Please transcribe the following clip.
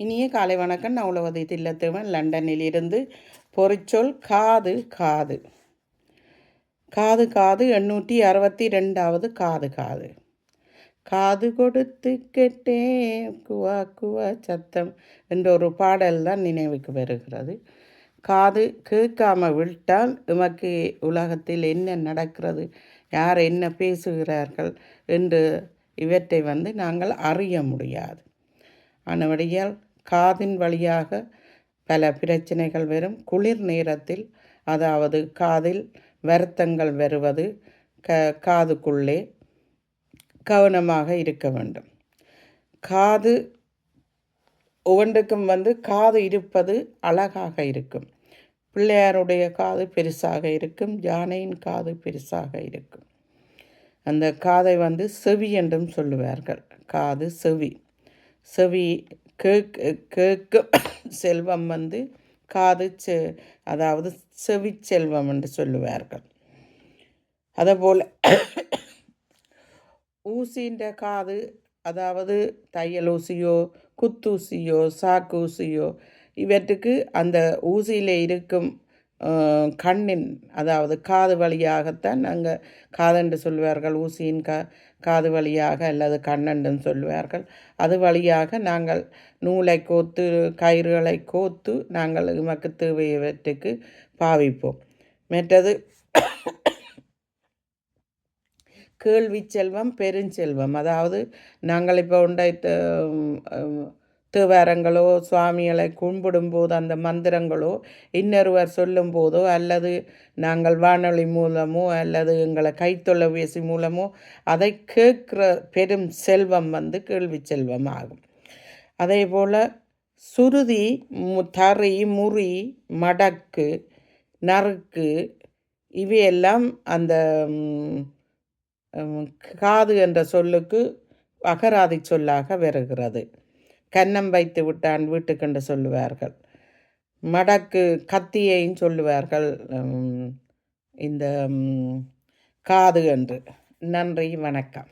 இனிய காலை வணக்கம். நான் உலகதை தில்லத்துவன் லண்டனில் இருந்து பொறிச்சொல் காது காது. காது காது எண்ணூற்றி அறுபத்தி ரெண்டாவது காது காது. காது கொடுத்து கெட்டே குவா குவா சத்தம் என்ற ஒரு பாடல் தான் நினைவுக்கு வருகிறது. காது கேட்காம விட்டால் உமக்கு உலகத்தில் என்ன நடக்கிறது? யார் என்ன பேசுகிறார்கள்? என்று இவற்றை வந்து நாங்கள் அறிய முடியாது. ஆனபடியால் காதின் வழியாக பல பிரச்சனைகள் வரும். குளிர் நேரத்தில் அதாவது காதில் வருத்தங்கள் வருவது க காதுக்குள்ளே கவனமாக இருக்க வேண்டும். காது ஒவ்வொன்றுக்கும் வந்து காது இருப்பது அழகாக இருக்கும். பிள்ளையாருடைய காது பெருசாக இருக்கும். யானையின் காது பெருசாக இருக்கும். அந்த காதை வந்து செவி என்றும் சொல்லுவார்கள். காது செவி. செவி கேக்கு கேட்கும் செல்வம் வந்து காது செ அதாவது செவி செல்வம் என்று சொல்லுவார்கள். அதேபோல் ஊசின்ற காது அதாவது தையல் ஊசியோ குத்தூசியோ சாக்கூசியோ இவற்றுக்கு அந்த ஊசியில் இருக்கும் கண்ணின் அதாவது காது வழியாகத்தான் நாங்கள் காதென்று சொல்வார்கள் ஊசியின் கா காது வழியாக அல்லது கண்ணென்றும் சொல்வார்கள். அது வழியாக நாங்கள் நூலை கோத்து கயிறுகளை கோத்து நாங்கள் எமக்கு தேவையவற்றுக்கு பாவிப்போம். மற்றது கேள்வி செல்வம் பெருஞ்செல்வம் அதாவது நாங்கள் இப்போ உண்டை தேவாரங்களோ சுவாமிகளை கும்பிடும்போது அந்த மந்திரங்களோ இன்னொருவர் சொல்லும்போதோ அல்லது நாங்கள் வானொலி மூலமோ அல்லது எங்களை கைத்தொலைபேசி மூலமோ அதை கேட்குற பெரும் செல்வம் வந்து கேள்வி செல்வம் ஆகும். அதே போல் சுருதி தறி முறி மடக்கு நறுக்கு இவையெல்லாம் அந்த காது என்ற சொல்லுக்கு அகராதி சொல்லாக வருகிறது. கன்னம் வைத்து விட்டான் வீட்டுக்கென்று சொல்லுவார்கள். மடக்கு கத்தியையும் சொல்லுவார்கள். இந்த காது என்று. நன்றி வணக்கம்.